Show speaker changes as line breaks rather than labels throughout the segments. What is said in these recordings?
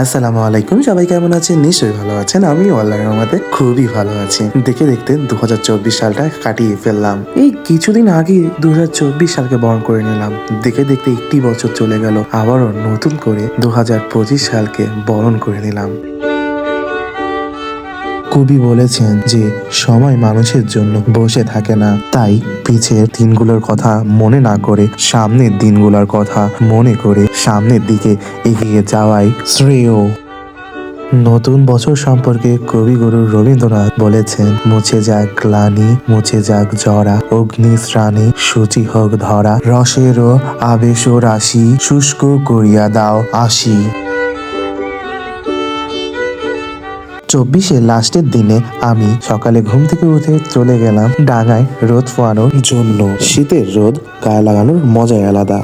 আসসালামু আলাইকুম, সবাই কেমন আছেন? নিশ্চয়ই ভালো আছেন। আমি আল্লাহর রহমাতে খুবই ভালো আছি। দেখে দেখতে দু হাজার চব্বিশ সালটা কাটিয়ে ফেললাম। এই কিছুদিন আগে দু হাজার চব্বিশ সালকে বরণ করে নিলাম। দেখে দেখতে একটি বছর চলে গেল। আবারও নতুন করে দু হাজার পঁচিশ সালকে বরণ করে নিলাম। কবি বলেছেন যে, সময় মানুষের জন্য বসে থাকে না। তাই পিছের দিনগুলোর কথা মনে না করে, সামনের দিনগুলোর কথা মনে করে সামনের দিকে এগিয়ে যাওয়াই শ্রেয়। নতুন বছর সম্পর্কে কবিগুরু রবীন্দ্রনাথ বলেছেন, মুছে যাক গ্লানি, মুছে যাক জরা অগ্নি শ্রাণী সূচি হোক ধরা রসেরও আবেশ রাশি শুষ্ক করিয়া দাও আসি। চব্বিশের লাস্টের দিনে আমি সকালে ঘুম থেকে উঠে চলে গেলাম ডাঙায় রোদ ফোয়ানোর জন্য। শীতের রোদ গায়ে লাগানোর মজাই আলাদা।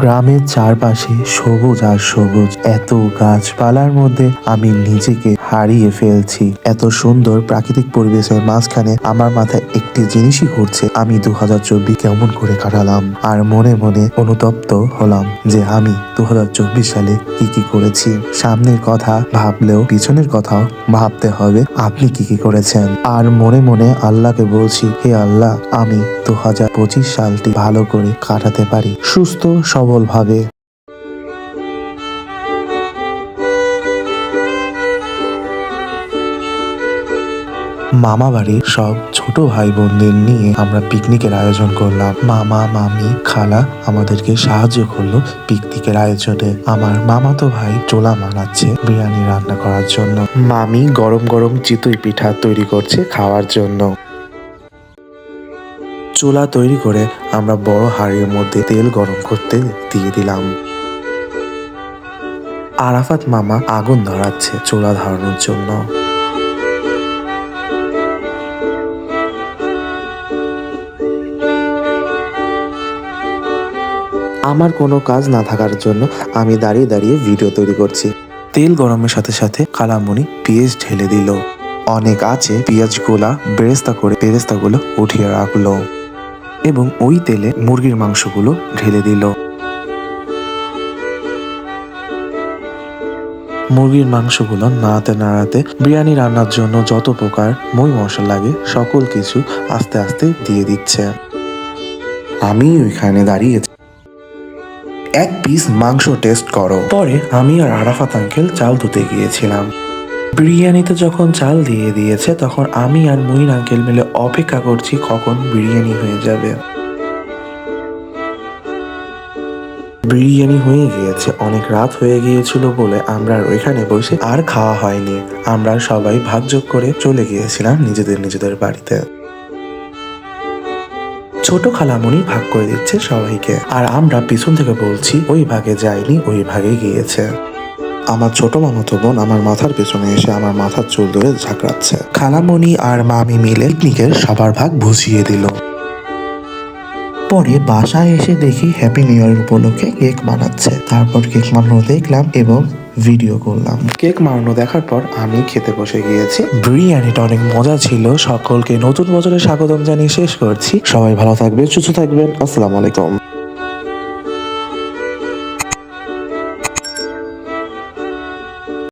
গ্রামের চারপাশে সবুজ আর সবুজ, এত গাছপালার মধ্যে আমি নিজেকে হারিয়ে ফেলছি। এত সুন্দর প্রাকৃতিক পরিবেশের মাঝখানে আমার মাথায় একটি জিনিসই ঘুরছে। আমি দু হাজার চব্বিশ কেমন করে কাটালাম? আর মনে মনে অনুতপ্ত হলাম যে আমি দু হাজার চব্বিশ সালে কি কি করেছি। সামনের কথা ভাবলেও পিছনের কথাও ভাবতে হবে, আপনি কি কি করেছেন? আর মনে মনে আল্লাহকে বলছি, হে আল্লাহ, আমি দু হাজার পঁচিশ সালটি ভালো করে কাটাতে পারি। সুস্থ সবল মামা বাড়ির সব ছোট ভাই বোনদের নিয়ে আমরা পিকনিকের আয়োজন করলাম। মামা, মামি, খালা আমাদেরকে সাহায্য করল পিকনিকের আয়োজনে। আমার মামাতো ভাই চোলা মানাচ্ছে বিরিয়ানি রান্না করার জন্য। মামি গরম গরম চিতই পিঠা তৈরি করছে খাওয়ার জন্য। চুলা তৈরি করে আমরা বড় হাড়ির মধ্যে তেল গরম করতে দিয়ে দিলাম। আরাফাত মামা আগুন ধরাচ্ছে চুলা ধরানোর জন্য। আমার কোনো কাজ না থাকার জন্য আমি দাঁড়িয়ে দাঁড়িয়ে ভিডিও তৈরি করছি। তেল গরমের সাথে সাথে কালামণি পেঁয়াজ ঢেলে দিল। অনেক আছে পেঁয়াজগুলা, বেরেস্তা করে বেরেস্তাগুলো উঠিয়ে রাখল এবং ওই তেলে মুরগির মাংসগুলো ঢেলে দিল। মুরগির মাংসগুলো নাড়াতে নাড়াতে বিরিয়ানি রান্নার জন্য যত প্রকার মই মশলা লাগে সকল কিছু আস্তে আস্তে দিয়ে দিচ্ছে। আমি ওইখানে দাঁড়িয়ে এক পিস মাংস টেস্ট করো। পরে আমি আর আরাফাত আঙ্কেল চাল ধুতে গিয়েছিলাম। বিরিয়ানিতে যখন চাল দিয়ে দিয়েছে, তখন আমি আর মুইন আঙ্কেল মিলে অপেক্ষা করছি কখন বিরিয়ানি হয়ে যাবে। বিরিয়ানি হয়ে গিয়েছে, অনেক রাত হয়ে গিয়েছিল বলে আমরা আর ওইখানে বসে আর খাওয়া হয়নি। আমরা সবাই ভাগযোগ করে চলে গিয়েছিলাম নিজেদের নিজেদের বাড়িতে। ছোট খালামণি ভাগ করে দিচ্ছে সবাইকে। আর আমরা পিছন থেকে বলছি, ওই ভাগে যায়নি, ওই ভাগে গিয়েছে। আমার ছোট মামাতো বোন আমার মাথার পেছনে এসে আমার মাথার চুল ধরে ঝাঁকড়াচ্ছে। খালামণি আর মামি মিলে পিকনিকের সবার ভাগ বুঝিয়ে দিল। পরে বাসায় এসে দেখি হ্যাপি নিউ ইয়ার উপলক্ষে কেক বানাচ্ছে। তারপর কেক বানানো দেখলাম এবং ভিডিও করলাম। কেক মারানো দেখার পর আমি খেতে বসে গিয়েছি। বিরিয়ানিটা অনেক মজা ছিল। সকলকে নতুন বছরের স্বাগতম জানিয়ে শেষ করছি। সবাই ভালো থাকবেন, সুস্থ থাকবেন। আসসালামু আলাইকুম।